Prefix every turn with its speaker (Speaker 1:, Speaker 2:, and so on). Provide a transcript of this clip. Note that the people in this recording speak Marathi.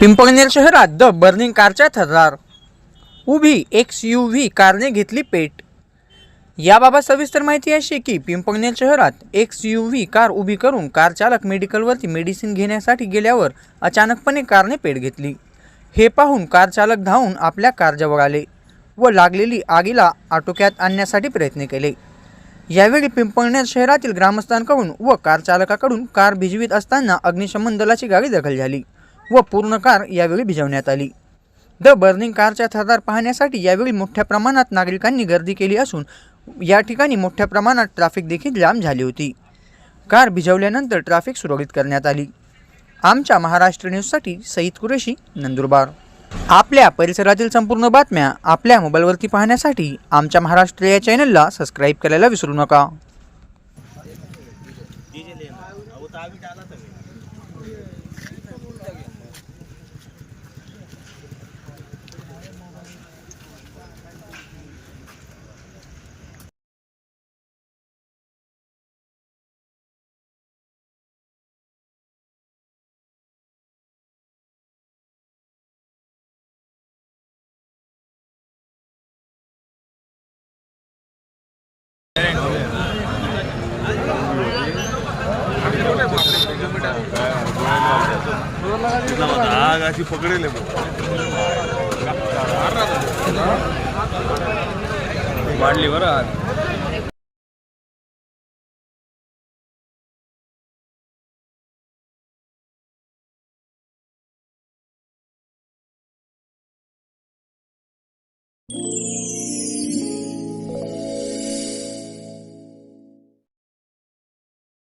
Speaker 1: पिंपळनेर शहरात द बर्निंग कारच्या थरार. उभी एक्स यू व्ही कारने घेतली पेट. याबाबत सविस्तर माहिती अशी की पिंपळनेर शहरात एक्स यू व्ही कार उभी करून कार चालक मेडिकलवरती मेडिसिन घेण्यासाठी गेल्यावर अचानकपणे कारने पेट घेतली. हे पाहून कार चालक धावून आपल्या कारजवळ आले व लागलेली आगीला आटोक्यात आणण्यासाठी प्रयत्न केले. यावेळी पिंपळनेर शहरातील ग्रामस्थांकडून व कार चालकाकडून कार भिजवीत असताना अग्निशमन दलाची गाडी दखल झाली व पूर्ण कार यावेळी भिजवण्यात आली. द बर्निंग कारच्या थरार पाहण्यासाठी यावेळी मोठ्या प्रमाणात नागरिकांनी गर्दी केली असून या ठिकाणी मोठ्या प्रमाणात ट्रॅफिक देखील जाम झाली होती. कार भिजवल्यानंतर ट्रॅफिक सुरळीत करण्यात आली. आमच्या महाराष्ट्र न्यूजसाठी सईद कुरेशी नंदुरबार. आपल्या परिसरातील संपूर्ण बातम्या आपल्या मोबाईलवरती पाहण्यासाठी आमच्या महाराष्ट्र या चॅनलला सबस्क्राईब करायला विसरू नका.
Speaker 2: आग अशी पकडेल वाढली बरं आग